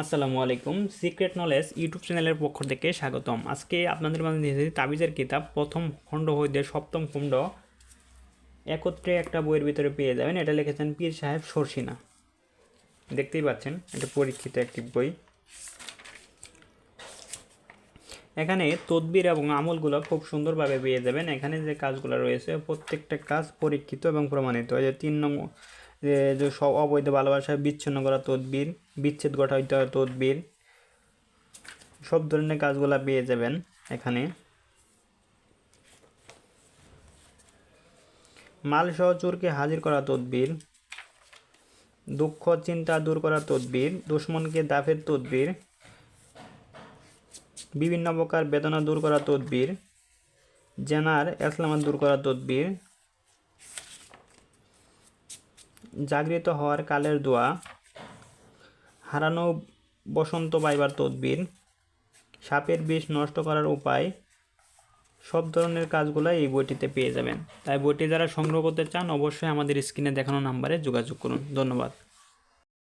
আসসালামু আলাইকুম। Secret knowledge YouTube চ্যানেলের পক্ষ থেকে স্বাগতম। আজকে আপনাদের মাঝে দিয়েছি তাবিজের কিতাব, প্রথম খণ্ড হইতে সপ্তম খণ্ড। একত্রে একটা বইয়ের ভিতরে পেয়ে যাবেন। এটা লিখেছেন পীর সাহেব সরসিনা। দেখতেই পাচ্ছেন, এটা পরীক্ষিত একটি বই। এখানে তদবির এবং আমলগুলো খুব সুন্দরভাবে পেয়ে যাবেন। এখানে যে কাজগুলো রয়েছে, প্রত্যেকটা কাজ পরীক্ষিত এবং প্রমাণিত। এই যে তিন নম্বর যে সব অবৈধ ভালোবাসা বিচ্ছিন্ন করা তদবির, বিচ্ছেদ ঘটাইতে হয় তদবির, সব ধরনের কাজগুলো পেয়ে যাবেন এখানে। মাল সহ চোরকে হাজির করা তদবির, দুঃখ, চিন্তা দূর করা তদবির, দুশ্মনকে দাফের তদবির, বিভিন্ন প্রকার বেদনা দূর করা তদবির, জেনার এসলামাত দূর করা তদবির জাগৃত হওয়ার কালের দোয়া, হারানো বসন্ত বাইবার তদবির, সাপের বিষ নষ্ট করার উপায়, সব ধরনের কাজগুলো এই বইটিতে পেয়ে যাবেন। তাই বইটি যারা সংগ্রহ করতে চান, অবশ্যই আমাদের স্ক্রিনে দেখানো নাম্বারে যোগাযোগ করুন। ধন্যবাদ।